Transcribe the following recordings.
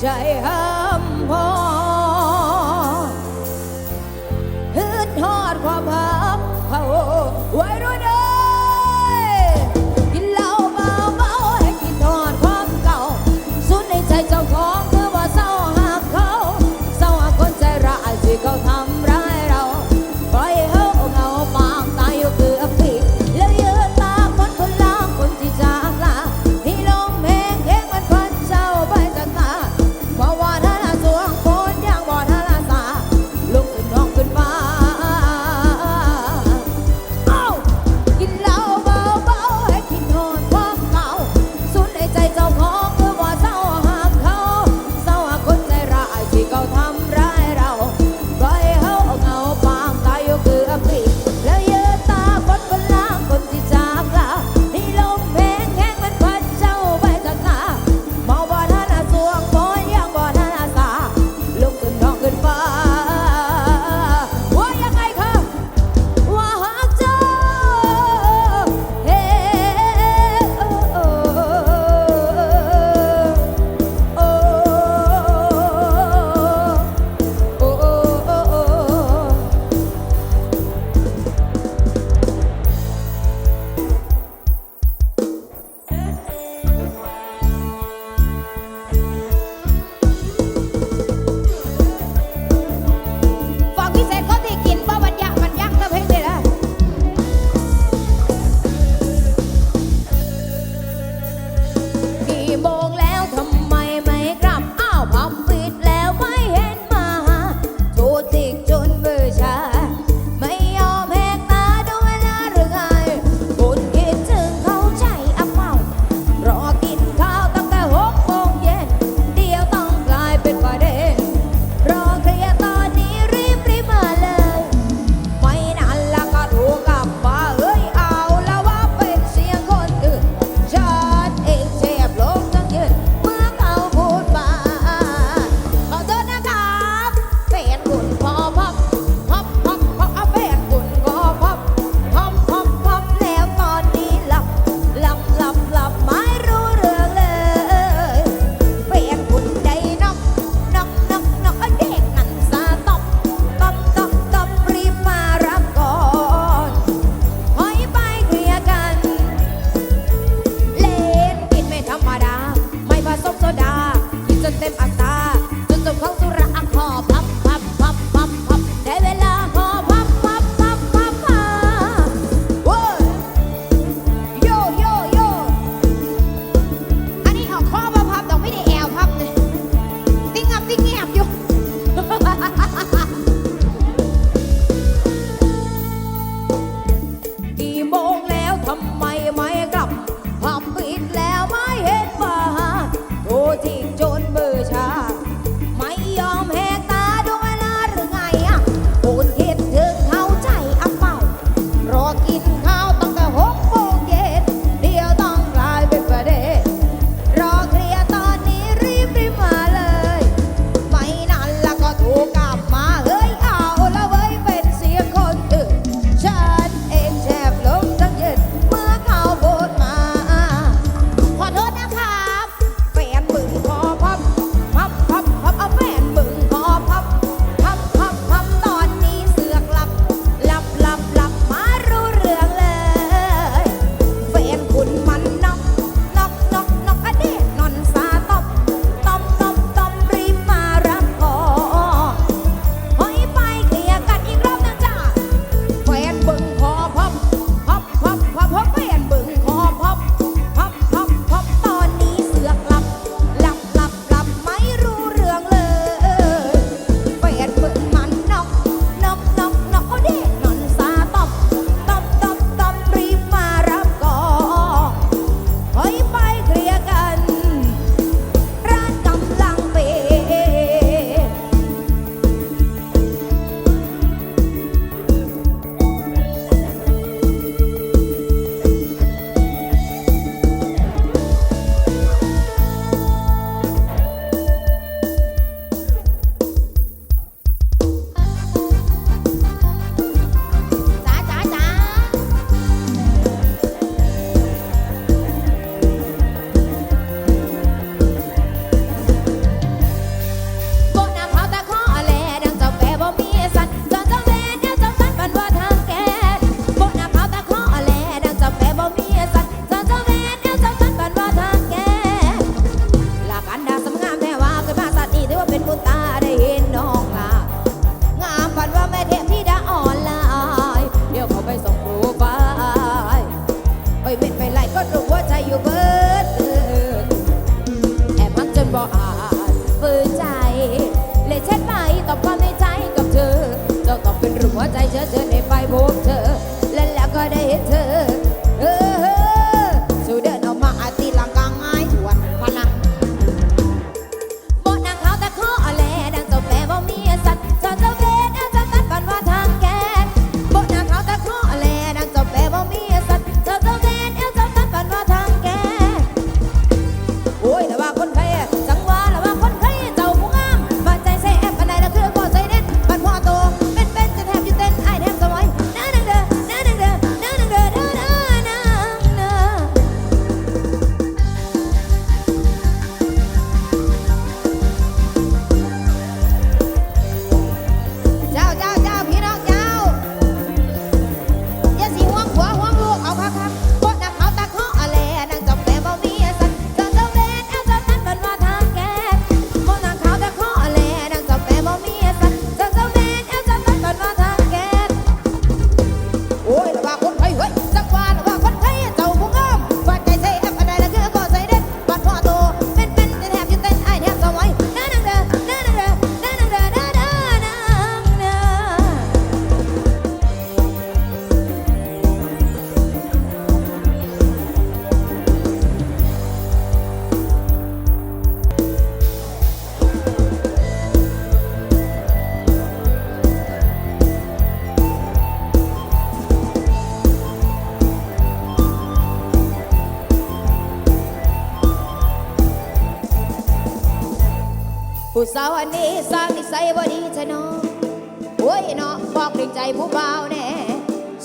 ำใ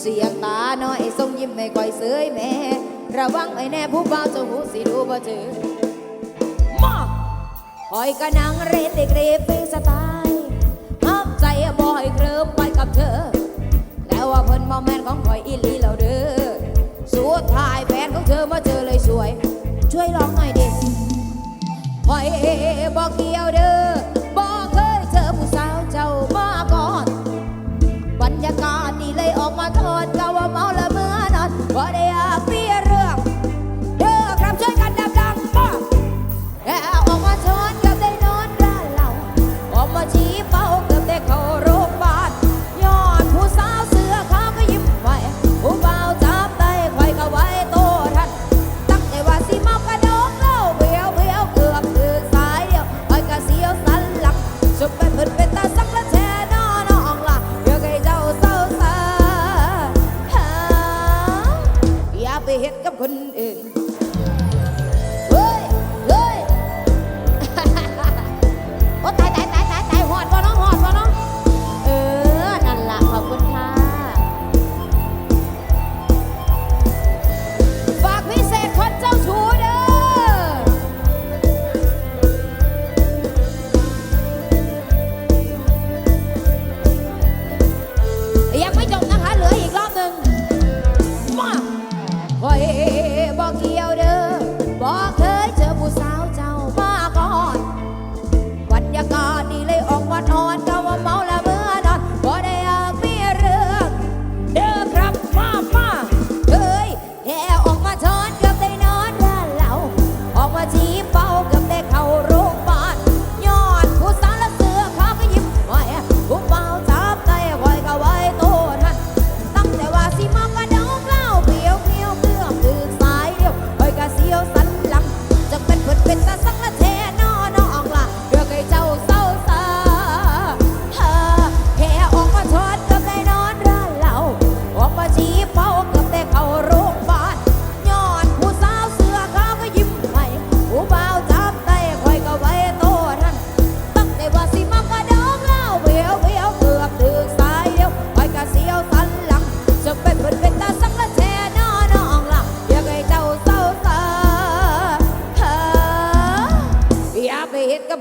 สียงตาน้อยส่งยิ้มไม่ค่อยเสยแม่ ระวังไอ้แน่ผู้เบ่าจะหูสิดูบ่เจอมาคอยกระนังเรติกรฟีสไตล์ห้ามใจบ่อยเคลิ้มไปกับเธอ แล้วว่าเพิ่นบ่แมนของคอยอีลีเราเด้อสุดท้ายแฟนของเธอมาเจอเลยสวย ช่วยร้องหน่อยดิคอยบอกเกี่ยวเด้อ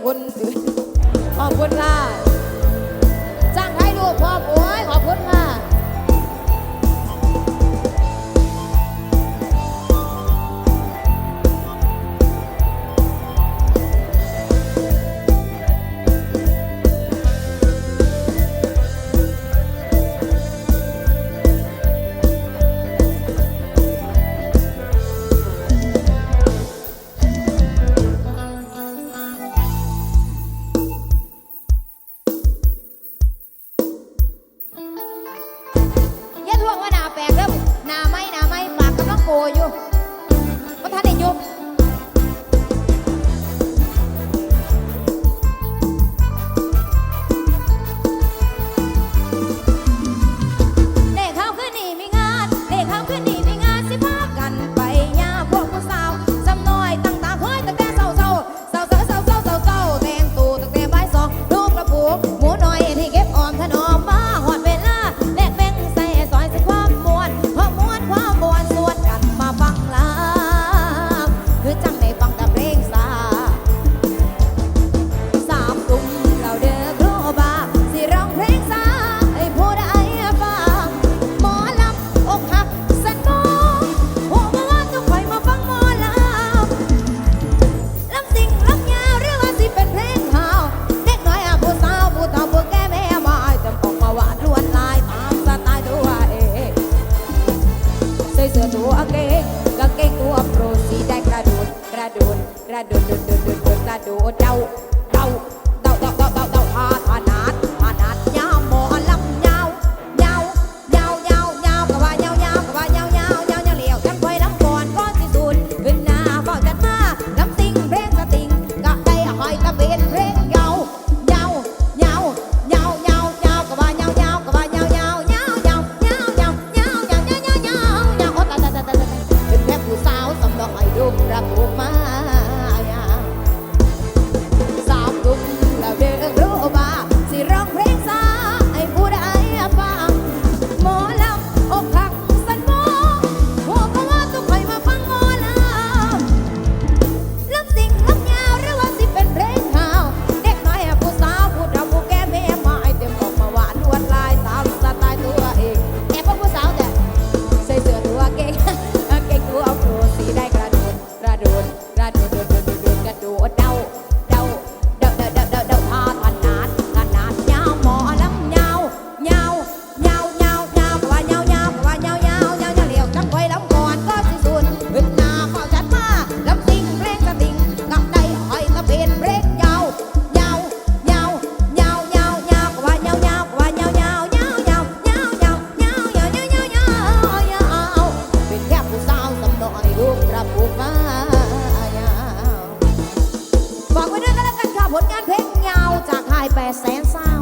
温。 ระโดดโดดโดดโดดกระโดดเดา bè sáng sáng